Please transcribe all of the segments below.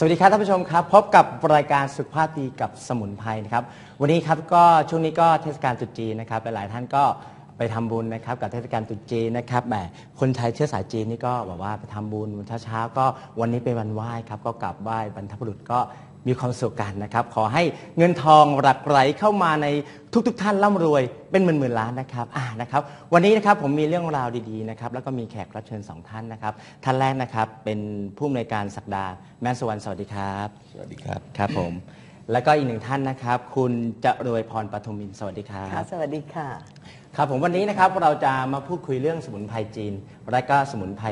สวัสดีครับท่านผู้ชมครับ พบกับรายการสุขภาพดีกับสมุนไพรนะครับ วันนี้ครับก็ช่วงนี้ก็เทศกาลตรุษจีนนะครับหลายๆท่านก็ไปทำบุญนะครับกับเทศกาลตรุษจีนนะครับแหมคนไทยเชื้อสายจีนนี่ก็บอกว่าไปทำบุญเช้าๆก็วันนี้เป็นวันไหว้ครับก็กลับไหว้บรรพบุรุษก็ มีความสุขกันนะครับ ขอให้เงินทองหลั่งไหลเข้ามาในทุกๆท่านร่ำรวยเป็นหมื่นๆล้านนะครับอ่านะครับ วันนี้นะครับผมมีเรื่องราวดีๆนะครับแล้วก็มีแขกรับเชิญสองท่านนะครับ ท่านแรกนะครับเป็นผู้อำนวยการศักดาแม่นสวรรณสวัสดีครับสวัสดีครับครับผม แล้วก็อีกหนึ่งท่านนะครับ คุณจรวยพรปฐมินทร์สวัสดีครัค่ะบสวัสดีค่ะ ครับผมวันนี้นะครับเราจะมาพูดคุยเรื่องสมุนไพรจีน และก็สมุนไพร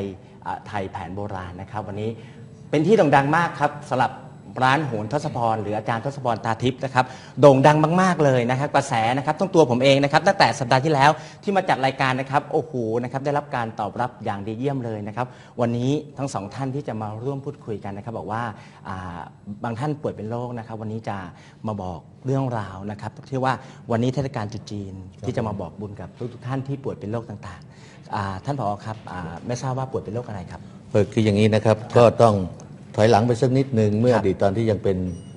อ่าไทยแผนโบราณนะครับ วันนี้เป็นที่โด่งดังมากครับสำหรับ ร้านโหนทศพรหรืออาจารย์ทศพรตาทิพย์นะครับโด่งดังมาก ๆ เลยนะครับกระแสนะครับต้องตัวผมเองนะครับตั้งแต่สัปดาห์ที่แล้วที่มาจัดรายการนะครับโอ้โหนะครับได้รับการตอบรับอย่างดีเยี่ยมเลยนะครับวันนี้ทั้งสองท่านที่จะมาร่วมพูดคุยกันนะครับบอกว่าอ่าบางท่านป่วยเป็นโรคนะครับวันนี้จะมาบอกเรื่องราวนะครับที่ว่าวันนี้เทศกาลตรุษจีนที่จะมาบอกบุญกับทุกๆท่านที่ป่วยเป็นโรคต่างๆอ่าท่านผอครับอ่าไม่ทราบว่าป่วยเป็นโรคอะไรครับ เออคืออย่างนี้นะครับก็ต้อง ถอยหลังไปสักนิดหนึ่งเมื่อครัอบดีตตอนที่ยังเป็น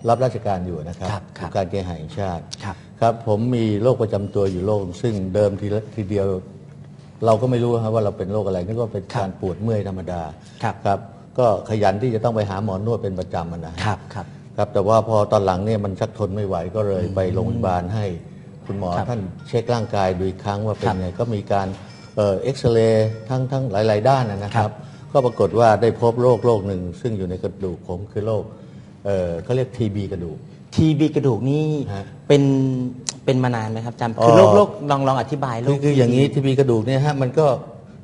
รับราชการอยู่นะครับครับครับ การเคหะแห่งชาติ ครับ ครับผมมีโรคประจำตัวอยู่โรคซึ่งเดิมทีละทีเดียว เราก็ไม่รู้ครับว่าเราเป็นโรคอะไรนึกว่าเป็นการปวดเมื่อยธรรมดาครับ ครับก็ขยันที่จะต้องไปหาหมอนวดเป็นประจำอะนะฮะ ครับครับ ครับแต่ว่าพอตอนหลังเนี่ยมันชักทนไม่ไหวก็เลยไปโรงพยาบาลให้คุณหมอครับท่านเช็คร่างกายดูอีกครั้งว่าเป็นครับไงก็มีการเอ่อเอ็กซเรย์ทั้งทั้งหลาย ๆ ด้านนะนะคครัรับบ ก็ปรากฏว่าได้พบโรคโรคหนึ่ง ซึ่งอยู่ในกระดูกผมคือโรคเอ่อเขาเรียกทีบีกระดูก ทีบีกระดูกนี่ฮะเป็นเป็นมานานไหมครับจำอ๋อคือโรคโรคลองลองอธิบายโรคือค คืออย่างนี้ทีบีกระดูกเนี่ยฮะมันก็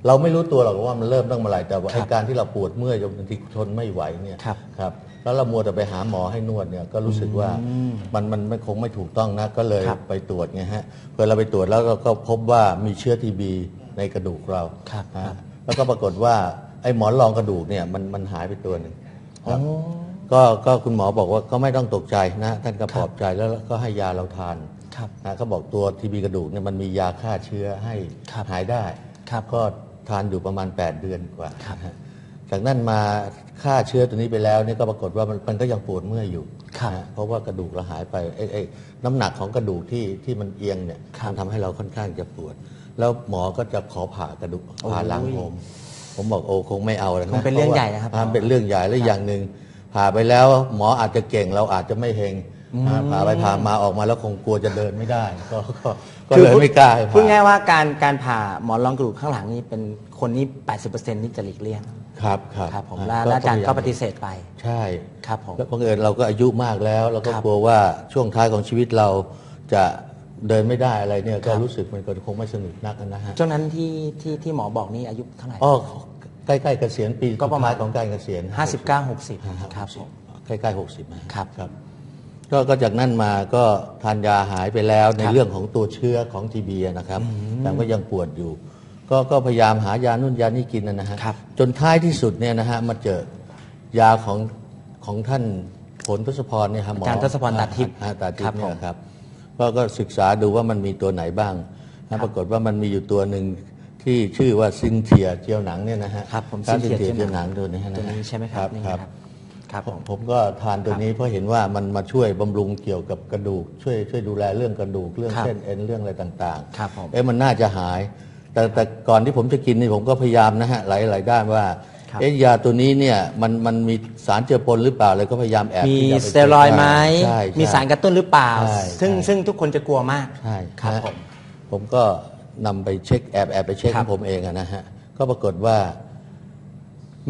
เราไม่รู้ตัวหรอกว่ามันเริ่มตั้งเมื่อไหร่แต่ว่าครัไอ้บการที่เราปวดเมื่อยจนบางทีทนไม่ไหวเนี่ยครับครับแล้วเรามัวแต่ไปหาหมอให้นวดเนี่ยก็รู้สึกว่ามันมันมันคงไม่ถูกต้องนะก็เลยครับไปตรวจไงฮะพอเราไปตรวจแล้วเราก็พบว่ามีเชื้อทีบีในกระดูกเราครับ ฮะครับแล้วก็ปรากฏว่า ไอ้หมอนรองกระดูกเนี่ยมันมันหายไปตัวหนึ่งครับก็ก็คุณหมอบอกว่าก็ไม่ต้องตกใจนะท่านก็ปลอบใจแล้วก็ให้ยาเราทานครับนะเขาบอกตัวทีบีกระดูกเนี่ยมันมียาฆ่าเชื้อให้ครับหายได้ครับก็ทานอยู่ประมาณ 8 เดือนกว่าครับนะฮะจากนั้นมาฆ่าเชื้อตัวนี้ไปแล้วเนี่ยก็ปรากฏว่ามันมันก็ยังปวดเมื่อยอยู่ครับนะเพราะว่ากระดูกเราหายไปไอ้ไอ้น้ำหนักของกระดูกที่ที่มันเอียงเนี่ยครับมันทำให้เราค่อนข้างจะปวด แล้วหมอก็จะขอผ่ากระดูกโอ้ยผ่าหลังผม ผมบอกโอ้คงไม่เอาแล้วนะคงเป็นเรื่องพาว่าใหญ่นะครับอ่าเป็นเรื่องใหญ่และอย่างหนึ่งผ่าไปแล้วหมออาจจะเก่งเราอาจจะไม่เฮงอ่าผ่าไปผ่ามาออกมาแล้วคงกลัวจะเดินไม่ได้ก็ก็ก็เลยไม่กล้าให้พูดผ่าง่ายว่าการการผ่าหมอนรองกระดูกข้างหลังนี่เป็นคนนี้80%นี่จะหลีกเลี่ยง ครับครับครับผมฮะแล้วแล้วอาจารย์ก็ปฏิพเสธไป ใช่ครับผมแล้วบังเอิญเราก็อายุมากแล้ว เราก็ครับ กลัวว่าช่วงท้ายของชีวิตเราจะ เดินไม่ได้อะไรเนี่ยคก็รับรู้สึกมันก็คงไม่สนุกนักนะฮะช่วงนั้นที่ที่ที่หมอบอกนี่อายุเท่าไหร่อ๋อใกล้ๆเกษียณปีก็ประมาณสุดท้ยของการเกษียณห้าสิบเก้าหกสิบห้าครับผมใกล้ๆหกสิบนะครับครับก็ก็จากนั้นมาก็ทานยาหายไปแล้วในครับเรื่องของตัวเชื้อของทีบีนะครับ แต่ก็ยังปวดอยู่ ก็ก็พยายามหายานุ่นยานี่กินนะฮะครับจนท้ายที่สุดเนี่ยนะฮะมาเจอยาของของท่านผลทศพรเนี่ยครับหมออาจารย์ทศพรตาทิพย์อ่ตาทิพครับย์เนี่ผยมครับ ก็ก็ศึกษาดูว่ามันมีตัวไหนบ้างนะปรากฏว่ามันมีอยู่ตัวหนึ่งที่ชื่อว่าซินเทียเจียวหนังเนี่ยนะฮะครับผมซินซินเทีเทียยเจีเจียยววหหนันังงตัวนี้นะตัวนี้ใช่ไหมครับนี่ครับนะครับครับผผมมผมก็ทานตัวนี้เพราะเห็นว่ามันมาช่วยบำรุงเกี่ยวกับกระดูก ช่วยช่วยดูแลเรื่องกระดูกเรื่องครับเส้นเอ็นเรื่องอะไรต่างๆครับผมเอ๊ะมันน่าจะหาย แต่แต่ก่อนที่ผมจะกินนี่ผมก็พยายามนะฮะหลายหลายด้านว่า ครับ เอ๊ะยาตัวนี้เนี่ยมันมันมีสารเจือปนหรือเปล่าเลยก็พยายามแอบมีที่จะไปสเตียรอยด์ไหมใช่มีใช่สารกระตุ้นหรือเปล่า ใช่ซึ่งใช่ ซึ่งทุกคนจะกลัวมาก ใช่ครับนะผม ผมก็นำไปเช็คแอบแอบไปเช็คครัขบองผมเองอะนะฮะ ก็ปรากฏว่า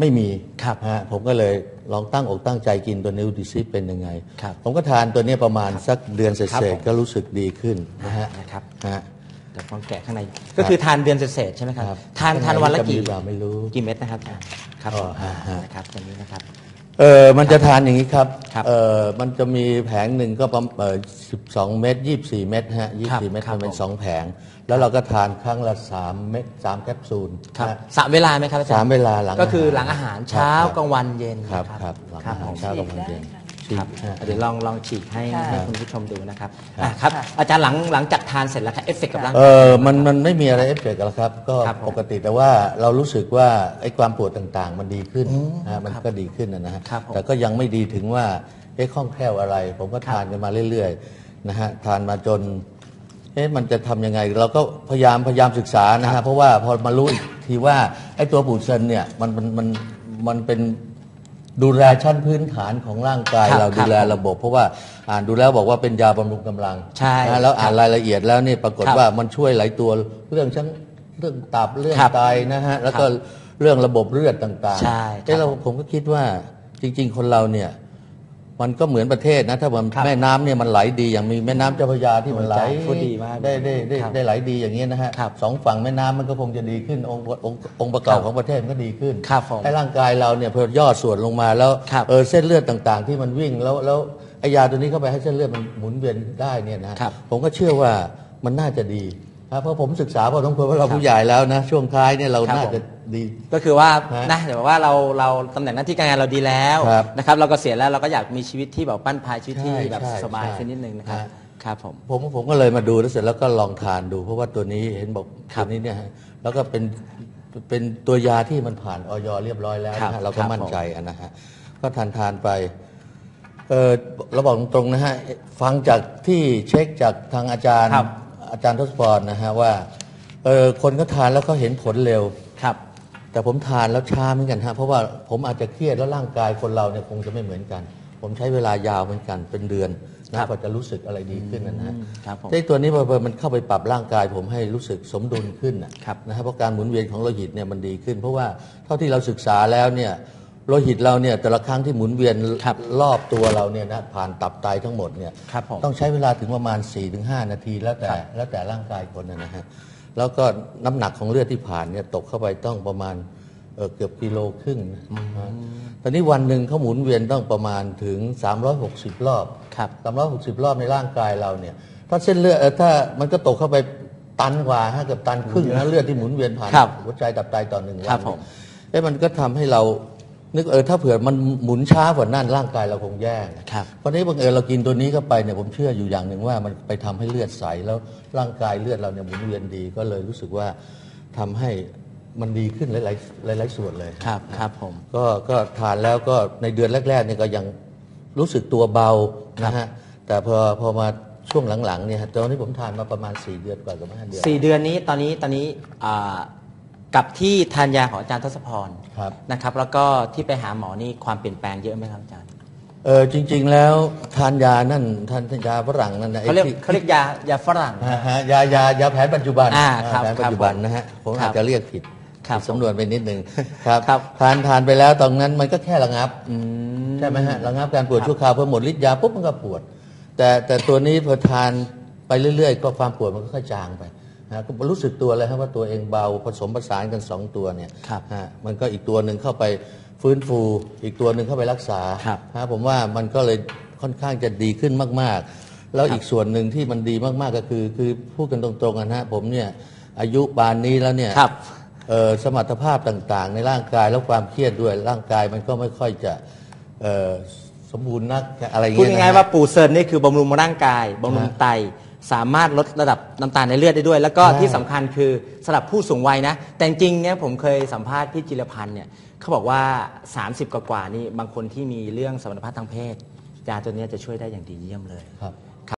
ไม่มีครับฮะผมก็เลยลองตั้งอกตั้งใจกินตัวนิวดิซิเป็นยังไง ครับผมก็ทานตัวเนี้ยประมาณสักเดือนเศครับษผม ๆก็รู้สึกดีขึ้นนะฮะนะครับ ฮะ เดี๋ยวลองแกะข้างใน ก็คือทานเดือนเศษๆใช่ไหมครับครับทานข้างในทานวันละจะมีกี่หรือเปล่าไม่รู้กี่เม็ดนะครับอาจารย์ครับอ๋ผอมฮะฮะ นะครับตัวนี้นะครับ เออมันจะทานอย่างนี้ครับครับเออมันจะมีแผงหนึ่งก็ประมาณเออสิบสองเม็ดยี่สี่เม็ดฮะยี่ครับสี่เม็ดครับมันเป็นผม สองแผง แล้วเราก็ทานครั้งละสามเม็ดสามแคปซูลครับนะ สามเวลาไหมครับอาจารย์สามเวลาหลังก็คืออาหารหลังอาหารเช้าครับ กลางวันเย็นครับนะครับหลังครับอาหารผมเช้ากลางวันเย็น ฉี กครับฮะเดี๋ยวลองลองฉีกให้ค่ะให้คุณผู้ชมดูนะครับอะครับอาจารย์หลังหลังจากทานเสร็จแล้วครับเอฟเฟกต์กับร่างเอกาย อมันมันไม่มีอะไรเอฟเฟกต์หรอกครับ ก็ครับผมปกติแต่ว่าเรารู้สึกว่าไอ้ความปวดต่างๆ มันดีขึ้นนะฮะมันก็ดีขึ้นนะฮะครับผมแต่ก็ยังไม่ดีถึงว่าเอ๊ะคล่องแคล่วอะไร ผมก็ทานกันมาเรื่อยๆนะฮะทานมาจนเอ๊ะมันจะทำยังไง เราก็พยายามพยายามศึกษานะฮะเพราะว่าพอมารู้อีกทีว่าไอ้ตัวปูเซนเนี่ยมันมันมันมันเป็น ดูแลชั้นพื้นฐานของร่างกายครับเราครับดูแลระบบ เพราะว่าอ่านดูแล้วบอกว่าเป็นยาบำรุงกำลังใช่นะแล้วอ่านรายละเอียดแล้วนี่ปรากฏครับว่ามันช่วยหลายตัวเรื่องชั้นเรื่องตับเรื่องครับไตนะฮะแล้วก็เรื่องระบบเลือดต่างๆใช่เอ้เราผมก็คิดว่าจริง ๆ คนเราเนี่ย มันก็เหมือนประเทศนะถ้ามันครับแม่น้ำเนี่ยมันไหลดีอย่างมีแม่น้ำเจ้าพระยาที่มันไหลโอ้ยพูดดีมากได้ได้ได้ครับได้ไหลดีอย่างนี้ยนะฮะครับสองฝั่งแม่น้ำมันก็คงจะดีขึ้นองค์องค์องค์ประกอบครับของประเทศมันก็ดีขึ้นครับผมให้ร่างกายเราเนี่ยพอย่อส่วนลงมาแล้วครับเออเส้นเลือดต่างๆ ที่มันวิ่งแล้วแล้วไอยาตัวนี้เข้าไปให้เส้นเลือดมันหมุนเวียนได้เนี่ยนะฮะครับผมก็เชื่อว่ามันน่าจะดีนะเพราะผมศึกษาพอสมควรว่าเราผู้ใหญ่แล้วนะช่วงท้ายเนี่ยเราครับน่าผม จะ ดี ก็คือว่าฮะนะเดี๋ยวว่าเราเราตำแหน่งหน้าที่การงานเราดีแล้วครับนะครับเราก็เสียณแล้วเราก็อยากมีชีวิตที่แบบปั้นพายชีวิตที่ใช่แบบใช่สบายใช่ขึ้นนิดนึงนะครับฮะ ครับผม ผมผมก็เลยมาดูแล้วเสร็จแล้วก็ลองทานดู เพราะว่าตัวนี้เห็นบอกครัตับวนี้เนี่ยฮะแล้วก็เป็นเป็นตัวยาที่มันผ่านออยเรียบร้อยแล้วครับนะฮะเราคก็รับมั่นใจอะนะฮะก็ทานทานไปเออเราบอกตรงๆนะฮะฟังจากที่เช็คจากทางอาจารย์ครับ อาจารย์ทศพรนะฮะว่าเออคนก็ทานแล้วเขาเห็นผลเร็ว ครับ แต่ผมทานแล้วช้าเหมือนกันฮะเพราะว่าผมอาจจะเครียดแล้วร่างกายคนเราเนี่ยคงจะไม่เหมือนกัน ผมใช้เวลายาวเหมือนกันเป็นเดือนครันะบกว่าจะรู้สึกอะไรดีขึ้นนะฮะอืมครับผมแต่ตัวนี้พอมันเข้าไปปรับร่างกาย ผมให้รู้สึกสมดุลขึ้นนะครับนะฮะเพราะการหมุนเวียนของโลหิตเนี่ยมันดีขึ้น เพราะว่าเท่าที่เราศึกษาแล้วเนี่ยโลหิตเราเนี่ยแต่ละครั้งที่หมุนเวียนครับรอบตัวเราเนี่ยนะผ่านตับไตทั้งหมดเนี่ยครับผมต้องใช้เวลาถึงประมาณ 4-5 นาทีแล้วแต่แล้วแต่ร่างกายคนนะนะฮะ แล้วก็น้ำหนักของเลือดที่ผ่านเนี่ยตกเข้าไปต้องประมาณเอ่อเกือบกิโลครึ่งนะฮะตอนนี้วันหนึ่งเขาหมุนเวียนต้องประมาณถึง 360 รอบครับ360 รอบในร่างกายเราเนี่ย ถ้าเส้นเลือดเอ่อถ้ามันก็ตกเข้าไปตันกว่าฮะเกือบตันครึ่งนะเลือดที่หมุนเวียนผ่านครับหัวใจตับไตต่อหนึ่งวันครับผมเอ้มันก็ทำให้เรา นึกเออถ้าเผื่อมันหมุนช้ากว่านั้นร่างกายเราคงแย่ครับ เพราะนี้บังเอิญเรากินตัวนี้เข้าไปเนี่ยผมเชื่ออยู่อย่างหนึ่งว่ามันไปทำให้เลือดใสแล้วร่างกายเลือดเราเนี่ยหมุนเวียนดีก็เลยรู้สึกว่าทำให้มันดีขึ้นหลายๆหลาย ๆ ส่วนเลยครับครับผมก็ก็ทานแล้วก็ในเดือนแรกๆเนี่ยก็ยังรู้สึกตัวเบานะฮะแต่พอพอมาช่วงหลังๆเนี่ยฮะตอนนี้ผมทานมาประมาณ 4 เดือนกว่ากับห้าเดือนสี่เดือนนี้ตอนนี้ตอนนี้อ่า กับที่ทานยาของอาจารย์ทศพรครับ นะครับ แล้วก็ที่ไปหาหมอนี่ความเปลี่ยนแปลงเยอะไหมครับอาจารย์เออจริง ๆ แล้วทานยานั่นทานยาฝรั่งนั่นนะไอ้เขาเรียกที่เขาเรียกยายาฝรั่งฮะฮะยายายาแผนปัจจุบันอ่าครับแผนปัจจุบันนะฮะผมครับอาจจะเรียกผิดครับผิดสำนวนไปนิดนึงครับครับทานทานไปแล้วตอนนั้นมันก็แค่ระงับอืมใช่ไหมฮะระงับการปวดชั่วคราวพอหมดฤทธิ์ยาปุ๊บมันก็ปวด แต่แต่ตัวนี้พอทานไปเรื่อย ๆ ก็ความปวดมันก็ค่อยจางไป นะก็รู้สึกตัวเลยครับว่าตัวเองเบาผสมผสานกันสองตัวเนี่ยครับฮะมันก็อีกตัวหนึ่งเข้าไปฟื้นฟู อีกตัวหนึ่งเข้าไปรักษาครับฮะผมว่ามันก็เลยค่อนข้างจะดีขึ้นมาก ๆ แล้วอีกส่วนหนึ่งที่มันดีมาก ๆ ก็คือ คือพูดกันตรงๆนะฮะผมเนี่ยอายุปานนี้แล้วเนี่ยครับเอ่อสมรรถภาพต่างๆ ในร่างกายแล้วความเครียดด้วยร่างกายมันก็ไม่ค่อยจะเอ่อสมบูรณ์นักอะไรอย่างพูดเงี้ยง่ายนะๆว่าปูเซิร์นนี่คือบำรุงร่างกายบำรุงฮะไต สามารถลดระดับน้ำตาลในเลือดได้ด้วย แล้วก็ที่สำคัญคือสำหรับผู้สูงวัยนะ แต่จริงเนี่ยผมเคยสัมภาษณ์พี่จิรพันธ์เนี่ยเขาบอกว่า 30 กว่าๆนี่บางคนที่มีเรื่องสมรรถภาพทางเพศยาตัวเนี้ยจะช่วยได้อย่างดีเยี่ยมเลย ครับ